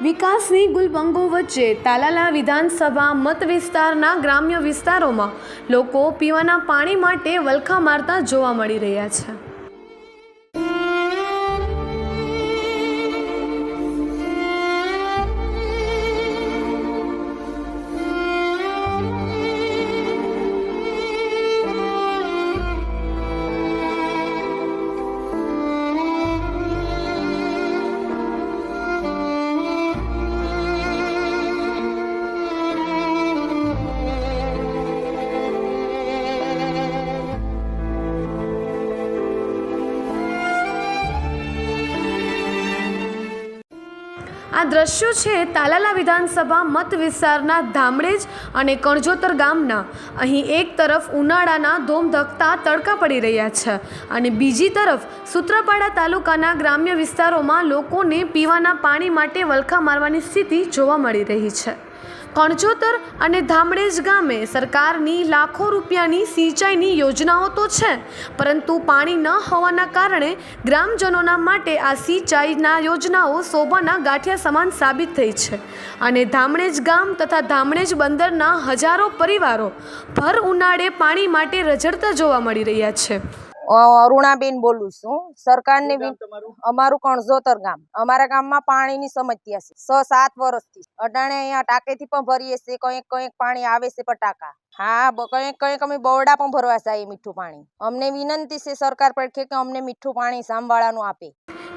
વિકાસની ગુલબંગો વચ્ચે તાલાલા વિધાનસભા મત વિસ્તારના ગ્રામ્ય વિસ્તારોમાં લોકો પીવાના પાણી માટે વલખા મારતા જોવા મળી રહ્યા છે. આ દ્રશ્યો છે તાલાલા વિધાનસભા મત વિસ્તારના ધામડેજ અને કણજોતર ગામના. અહીં એક તરફ ઉનાળાના ધોમધકતા તડકા પડી રહ્યા છે અને બીજી તરફ સૂત્રાપાડા તાલુકાના ગ્રામ્ય વિસ્તારોમાં લોકોને પીવાના પાણી માટે વલખા મારવાની સ્થિતિ જોવા મળી રહી છે. કણચોતર અને ધામડેજ ગામે સરકારની લાખો રૂપિયાની સિંચાઈની યોજનાઓ તો છે, પરંતુ પાણી ન હોવાના કારણે ગ્રામજનોના માટે આ સિંચાઈના યોજનાઓ શોભાના ગાંઠિયા સમાન સાબિત થઈ છે. અને ધામણેજ ગામ તથા ધામણેજ બંદરના હજારો પરિવારો ભર ઉનાળે પાણી માટે રઝળતા જોવા મળી રહ્યા છે. અરુણાબેન બોલું છું. સરકારને અમારું કણઝોતર ગામ. અમારા ગામમાં પાણીની સમસ્યા છે. છ સાત વર્ષથી. અટાણે અહીંયા ટાંકેથી પણ ભરીએ છીએ. કંઈક કંઈક પાણી આવે છે પણ ટાંકા હા કંઈક કંઈક અમે બવડા પણ ભરવા જાય મીઠું પાણી. અમને વિનંતી છે સરકાર પર કે અમને મીઠું પાણી સામવાળાનું આપે.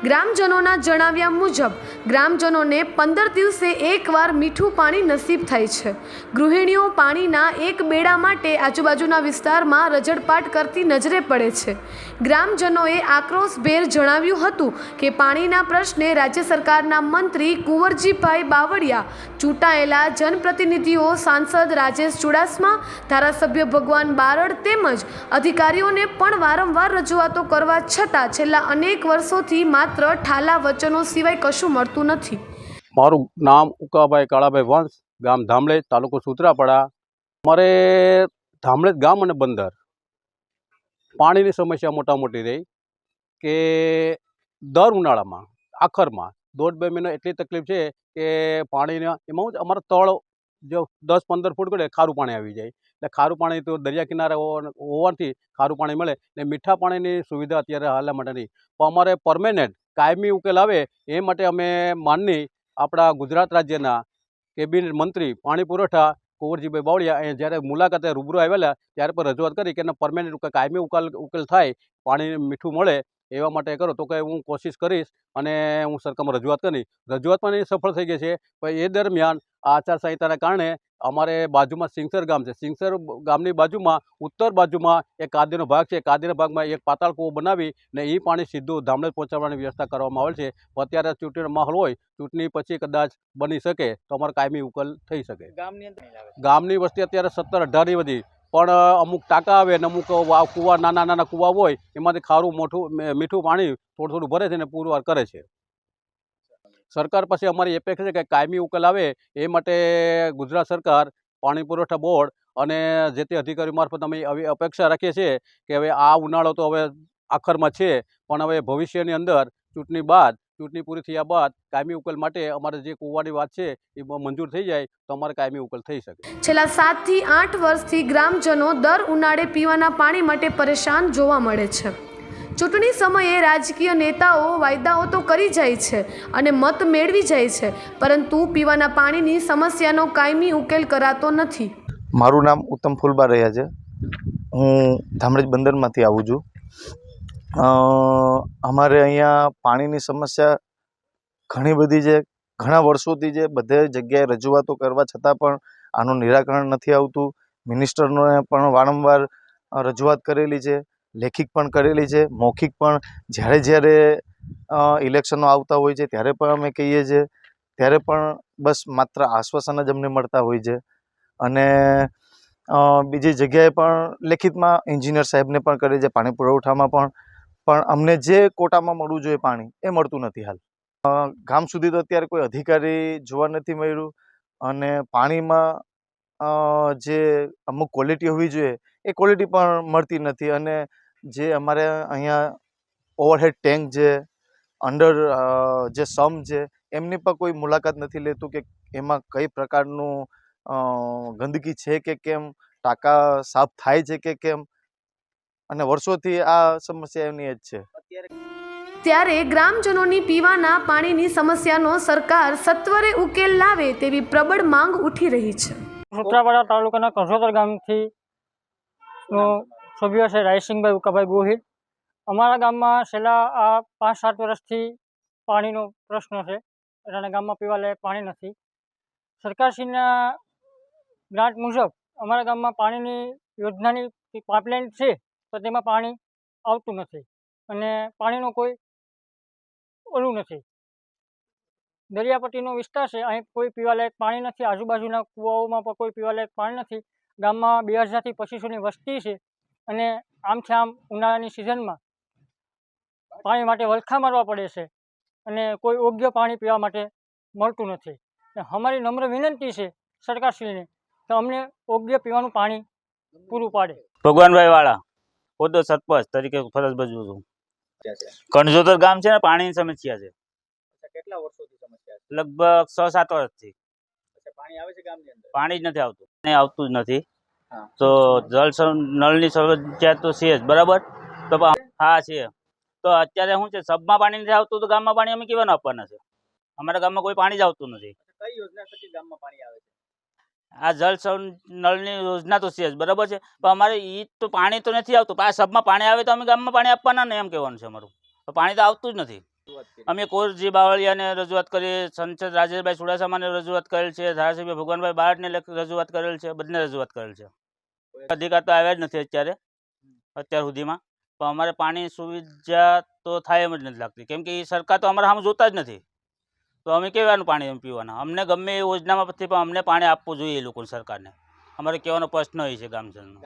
ગ્રામજનોના જણાવ્યા મુજબ, ગ્રામજનોને પંદર દિવસે એકવાર મીઠું પાણી નસીબ થાય છે. ગૃહિણીઓ પાણીના એક બેડા માટે આજુબાજુના વિસ્તારમાં રજડપાટ કરતી નજરે પડે છે. ગ્રામજનોએ આક્રોશભેર જણાવ્યું હતું કે પાણીના પ્રશ્ને રાજ્ય સરકારના મંત્રી કુંવરજીભાઈ બાવળિયા, ચૂંટાયેલા જનપ્રતિનિધિઓ, સાંસદ રાજેશ ચુડાસમા, ધારાસભ્ય ભગવાન બારડ તેમજ અધિકારીઓને પણ વારંવાર રજૂઆતો કરવા છતાં છેલ્લા અનેક વર્ષોથી ઠાલા વચનો સિવાય કશું મળતું નથી. મારું નામ ઉકાભાઈ કાળાભાઈ વંશ, ગામ ધામલેજ તાલુકો સૂત્રાપાડા. મારે ધામળેજ ગામ અને બંદર. પાણીની સમસ્યા મોટા મોટી રહી કે દર ઉનાળામાં, આખરમાં, દોઢ બે મહિના એટલી તકલીફ છે કે પાણીના એમાં અમારા તળ જો દસ પંદર ફૂટ ગળે ખારું પાણી આવી જાય. એટલે ખારું પાણી તો દરિયા કિનારે હોવાથી ખારું પાણી મળે ને મીઠા પાણીની સુવિધા અત્યારે હાલના માટે નહીં. પણ અમારે પરમેનન્ટ કાયમી ઉકેલ આવે એ માટે અમે માનની આપણા ગુજરાત રાજ્યના કેબિનેટ મંત્રી પાણી પુરવઠા કુંવરજીભાઈ બાવળિયા અહીંયા જ્યારે મુલાકાતે રૂબરૂ આવેલા, ત્યારે પણ રજૂઆત કરી કે એના પરમેનન્ટ કાયમી ઉકેલ ઉકેલ થાય પાણી મીઠું મળે એવા માટે કરો તો કે હું કોશિશ કરીશ અને હું સરકારમાં રજૂઆત કરી રજૂઆત પણ એ સફળ થઈ ગઈ છે. પણ એ દરમિયાન આ આચારસંહિતાના કારણે અમારે બાજુમાં સિંગસર ગામ છે. સિંગસર ગામની બાજુમાં ઉત્તર બાજુમાં એક કાદીનો ભાગ છે. કાદીના ભાગમાં એક પાતાળ કૂવો બનાવી ને એ પાણી સીધું ધામણેજ પહોંચાડવાની વ્યવસ્થા કરવામાં આવેલ છે. અત્યારે ચૂંટણીનો માહોલ હોય ચૂંટણી પછી કદાચ બની શકે તો અમારે કાયમી ઉકેલ થઈ શકે. ગામની વસ્તી અત્યારે સત્તર અઢારની વધી. પણ અમુક ટાંકા આવે ને અમુક કૂવા, નાના નાના કૂવા હોય, એમાંથી ખારું મોટું મીઠું પાણી થોડું થોડું ભરે છે ને પુરવાર કરે છે. સરકાર પાસે અમારી અપેક્ષા છે કે કાયમી ઉકેલ આવે એ માટે ગુજરાત સરકાર, પાણી પુરવઠા બોર્ડ અને જે તે અધિકારીઓ મારફત અમે આવી અપેક્ષા રાખીએ છીએ કે હવે આ ઉનાળો તો હવે આખરમાં છે, પણ હવે ભવિષ્યની અંદર ચૂંટણી બાદ ચૂંટણી પૂરી થયા બાદ કાયમી ઉકેલ માટે અમારે જે કૂવાની વાત છે એ મંજૂર થઈ જાય તો અમારે કાયમી ઉકેલ થઈ શકે. છેલ્લા સાતથી આઠ વર્ષથી ગ્રામજનો દર ઉનાળે પીવાના પાણી માટે પરેશાન જોવા મળે છે. ચૂંટણી સમયે રાજકીય નેતાઓ વાયદાઓ તો કરી જાય છે અને મત મેળવી જાય છે પરંતુ પીવાના પાણીની સમસ્યાનો કાયમી ઉકેલ કરાતો નથી. મારું નામ ઉત્તમ ફૂલબા રહ્યા છે. હું ધામરેજ બંદરમાંથી આવું છું. અમારે અહીંયા પાણીની સમસ્યા ઘણી બધી છે. ઘણા વર્ષોથી છે બધે જગ્યાએ રજૂઆતો કરવા છતાં પણ આનું નિરાકરણ નથી આવતું. મિનિસ્ટરને પણ વારંવાર રજૂઆત કરેલી છે, લેખિત પણ કરેલી છે, મૌખિક પણ. જ્યારે જ્યારે ઇલેક્શનો આવતા હોય છે ત્યારે પણ અમે કહીએ છીએ. ત્યારે પણ બસ માત્ર આશ્વાસન જ અમને મળતા હોય છે. અને બીજી જગ્યાએ પણ લેખિતમાં એન્જિનિયર સાહેબને પણ કરે છે, પાણી પુરવઠામાં પણ. પણ અમને જે કોટામાં મળવું જોઈએ પાણી, એ મળતું નથી હાલ. ગામ સુધી તો અત્યારે કોઈ અધિકારી જોવા નથી મળ્યું અને પાણીમાં જે અમુક ક્વોલિટી હોવી જોઈએ, એ ક્વોલિટી પણ મળતી નથી અને જે અમારે અહીંયા ઓવરહેડ ટેન્ક છે અંડર જે સમ છે, એમની પણ કોઈ મુલાકાત નથી લેતું કે એમાં કઈ પ્રકારનું ગંદકી છે કે કેમ, ટાંકા સાફ થાય છે કે કેમ અને વર્ષોથી આ સમસ્યા એમની જ છે. ત્યારે ગ્રામજનોની પીવાના પાણીની સમસ્યાનો સરકાર સત્વરે ઉકેલ લાવે તેવી પ્રબળ માંગ ઉઠી રહી છે. સૂત્રાપાડા તાલુકાના કંસોતર ગામથી નો સભ્ય છે રાયસિંહભાઈ ઉકાભાઈ ગોહિલ. અમારા ગામમાં છેલ્લા આ પાંચ સાત વર્ષથી પાણીનો પ્રશ્ન છે. એટલે ગામમાં પીવા લાયક પાણી નથી. સરકારશ્રીના ગ્રાન્ટ મુજબ અમારા ગામમાં પાણીની યોજનાની પાઇપલાઇન છે. તો તેમાં પાણી આવતું નથી અને પાણીનો કોઈ ઓલું નથી. દરિયાપટ્ટીનો વિસ્તાર છે, અહીં કોઈ પીવાલાયક પાણી નથી. આજુબાજુના કૂવાઓમાં પણ કોઈ પીવાલાયક પાણી નથી. ગામમાં બે હજારથી પચીસોની વસ્તી છે અને આમથી આમ ઉનાળાની સિઝનમાં પાણી માટે વલખા મારવા પડે છે અને કોઈ યોગ્ય પાણી પીવા માટે મળતું નથી. અમારી નમ્ર વિનંતી છે સરકારશ્રીને કે અમને યોગ્ય પીવાનું પાણી પૂરું પાડે. ભગવાનભાઈ વાળા. પોતે સરપંચ તરીકે ફરજ ભજવું છું. કણજોતર ગામ છે ને પાણીની સમસ્યા છે. કેટલા વર્ષોથી સમસ્યા છે? લગભગ છ સાત વર્ષથી. પાણી આવે છે ગામની અંદર? પાણી જ નથી આવતું. નહીં આવતું જ નથી. તો જળ નળની સમસ્યા તો છે જ બરાબર? તો હા છે. તો અત્યારે શું છે સબમાં પાણી નથી આવતું તો ગામમાં પાણી અમે કેવાનું આપવાના છે? અમારા ગામમાં કોઈ પાણી જ આવતું નથી. કઈ યોજના થકી ગામમાં પાણી આવે છે? આ જળ નળની યોજના તો છે જ, બરાબર છે? પણ અમારે એ તો પાણી તો નથી આવતું. આ સબમાં પાણી આવે તો અમે ગામમાં પાણી આપવાના ને એમ કહેવાનું છે અમારું. પાણી તો આવતું જ નથી. અમે કોરજી બાવળિયાને રજૂઆત કરી, સંસદ રાજેશભાઈ ચુડાસમાને રજૂઆત કરેલ છે, ધારાસભ્ય ભગવાનભાઈ બારડને લખ- રજૂઆત કરેલ છે, બધાને રજૂઆત કરેલ છે. અધિકાર તો આવ્યા જ નથી અત્યારે, અત્યાર સુધીમાં. પણ અમારે પાણી સુવિધા તો થાય એમ જ નથી લાગતી. કેમ કે એ સરકાર તો અમારા સામે જોતા જ નથી. તો અમે કેવાનું પાણી એમ પીવાના? અમને ગમે એ યોજનામાં પછી પણ અમને પાણી આપવું જોઈએ એ લોકોને સરકારને. અમારે કહેવાનો પ્રશ્ન એ છે ગામજનનો.